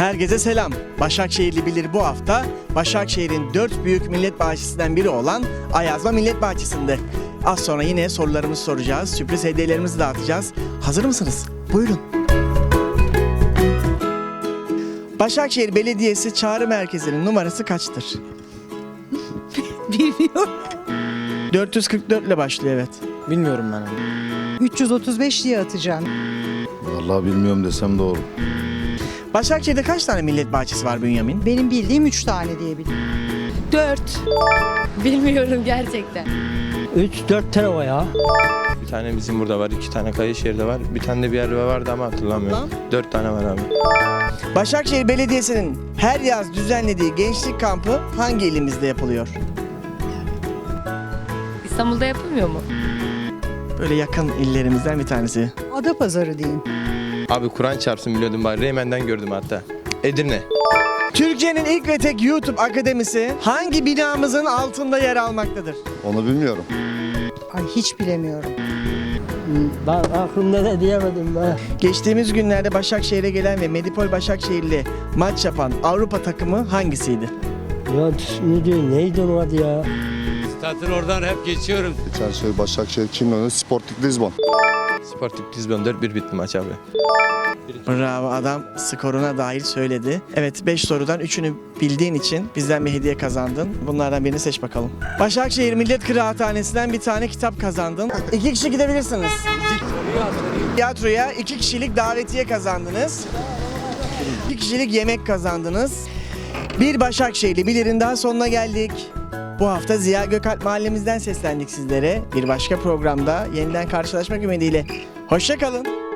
Herkese selam. Başakşehirli bilir bu hafta Başakşehir'in dört büyük millet bahçesinden biri olan Ayazma Millet Bahçesi'nde. Az sonra yine sorularımızı soracağız, sürpriz hediyelerimizi dağıtacağız. Hazır mısınız? Buyurun. Başakşehir Belediyesi Çağrı Merkezi'nin numarası kaçtır? Bilmiyorum. 444 ile başlıyor evet. Bilmiyorum ben onu. 335 diye atacağım. Vallahi bilmiyorum desem doğru. Başakşehir'de kaç tane millet bahçesi var Bünyamin? Benim bildiğim 3 tane diye biliyorum. 4. Bilmiyorum gerçekten. 3-4 tane o ya. Bir tane bizim burada var, iki tane Kayışehir'de var. Bir tane de bir yerde vardı ama hatırlamıyorum. Dört tane var abi. Başakşehir Belediyesi'nin her yaz düzenlediği gençlik kampı hangi ilimizde yapılıyor? İstanbul'da yapılmıyor mu? Böyle yakın illerimizden bir tanesi. Adapazarı diyeyim. Abi Kur'an çarpsın biliyordum bari. Reymen'den gördüm hatta. Edirne. Türkiye'nin ilk ve tek YouTube akademisi hangi binamızın altında yer almaktadır? Onu bilmiyorum. Ay hiç bilemiyorum. Ben aklımda da diyemedim ben. Geçtiğimiz günlerde Başakşehir'e gelen ve Medipol Başakşehir'le maç yapan Avrupa takımı hangisiydi? Ya ne diyor neydi onun adı ya? Statın oradan hep geçiyorum. Geçen şey Başakşehir kimle oynadı? Sporting Lisbon. Sporting Lisbon 4-1 bitti maç abi. Bravo adam skoruna dahil söyledi. Evet 5 sorudan 3'ünü bildiğin için bizden bir hediye kazandın. Bunlardan birini seç bakalım. Başakşehir Millet Kıraathanesi'nden bir tane kitap kazandın. İki kişi gidebilirsiniz. Tiyatroya iki kişilik davetiye kazandınız. İki kişilik yemek kazandınız. Bir Başakşehirli bilirin daha sonuna geldik. Bu hafta Ziya Gökalp mahallemizden seslendik sizlere. Bir başka programda yeniden karşılaşmak ümidiyle. Hoşçakalın.